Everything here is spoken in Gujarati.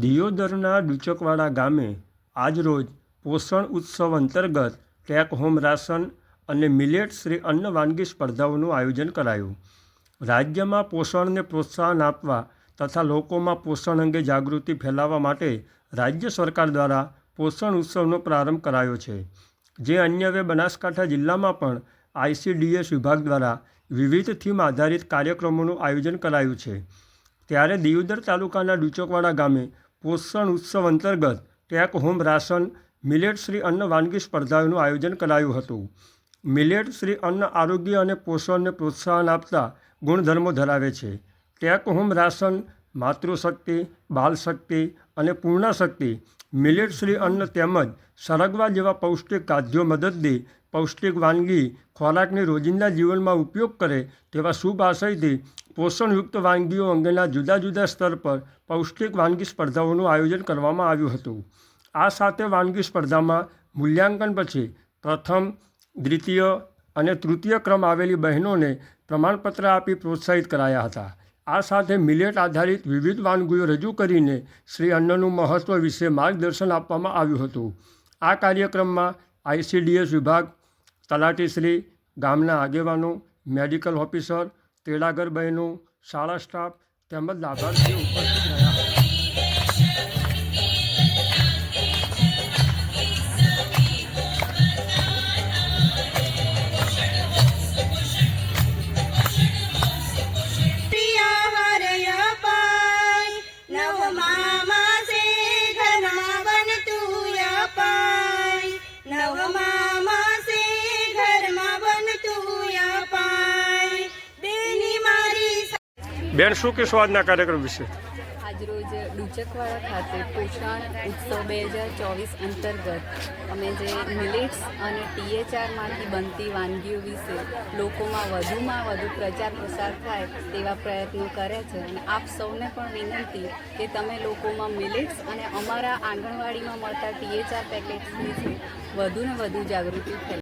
દિયોદરના ડુચકવાડા ગામે આજરોજ પોષણ ઉત્સવ અંતર્ગત ટેક હોમ રાશન અને મિલેટ શ્રી અન્ન વાનગી સ્પર્ધાઓનું આયોજન કરાયું. રાજ્યમાં પોષણને પ્રોત્સાહન આપવા તથા લોકોમાં પોષણ અંગે જાગૃતિ ફેલાવવા માટે રાજ્ય સરકાર દ્વારા પોષણ ઉત્સવનો પ્રારંભ કરાયો છે. જે અન્યવે બનાસકાંઠા જિલ્લામાં પણ આઈસીડીએસ વિભાગ દ્વારા વિવિધ થીમ આધારિત કાર્યક્રમોનું આયોજન કરાયું છે. ત્યારે દિયોદર તાલુકાના ડુચકવાડા ગામે પોષણ ઉત્સવ અંતર્ગત take home ration, millet Shri Anna વાનગી સ્પર્ધાઓનું આયોજન કરાયું હતું. મિલેટ શ્રી અન્ન આરોગ્ય અને પોષણને પ્રોત્સાહન આપતા ગુણધર્મો ધરાવે છે. ટેક હોમ રાશન, માતૃશક્તિ બાલશક્તિ અને પૂર્ણશક્તિ, મિલેટ શ્રી અન્ન તેમજ સરગવા જેવા પૌષ્ટિક ખાદ્યો મદદથી પૌષ્ટિક વાનગી ખોરાકની રોજિંદા જીવનમાં ઉપયોગ કરે તેવા શુભ આશયથી પોષણયુક્ત વાનગીઓ અંગેના જુદા જુદા સ્તર પર પૌષ્ટિક વાનગી સ્પર્ધાઓનું આયોજન કરવામાં આવ્યું હતું. આ સાથે વાનગી સ્પર્ધામાં મૂલ્યાંકન પછી પ્રથમ, દ્વિતીય અને તૃતીય ક્રમ આવેલી બહેનોને પ્રમાણપત્ર આપી પ્રોત્સાહિત કરાયા હતા. આ સાથે મિલેટ આધારિત વિવિધ વાનગીઓ રજૂ કરીને શ્રી અન્નનું મહત્ત્વ વિશે માર્ગદર્શન આપવામાં આવ્યું હતું. આ કાર્યક્રમમાં આઈસીડીએસ વિભાગ, તલાટીશ્રી, ગામના આગેવાનો, મેડિકલ ઓફિસર તેડાગર બહેનો શાળા સ્ટાફ તેમજ લાભાર્થીઓ ઉપસ્થિત રહ્યા. હતા બેન, શું કહેશો આજના કાર્યક્રમ વિશે? આજરોજ ડુચકવાડા ખાતે પોષણ ઉત્સવ બે હજાર ચોવીસ અંતર્ગત અમે જે મિલેટ્સ અને ટીએચઆરમાંથી બનતી વાનગીઓ વિશે લોકોમાં વધુમાં વધુ પ્રચાર પ્રસાર થાય તેવા પ્રયત્નો કર્યા છે. અને આપ સૌને પણ વિનંતી કે તમે લોકોમાં મિલેટ્સ અને અમારા આંગણવાડીમાં મળતા ટીએચઆર પેકેટ્સ વિશે વધુને વધુ જાગૃતિ ફેલાવો.